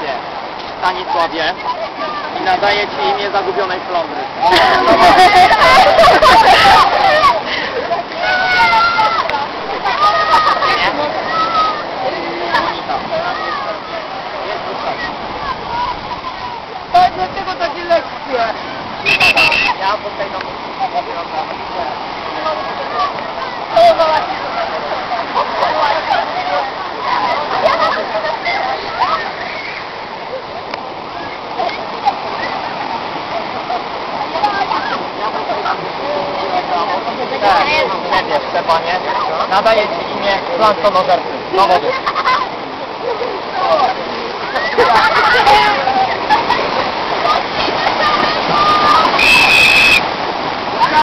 Ciebie, Stanisławie, i nadaję Ci imię zagubionej flądry. Tak, dlaczego takie lekkie? Ja tutaj do Tak, Stefanie. Nadaję Ci imię Planktonożercy. Dowody.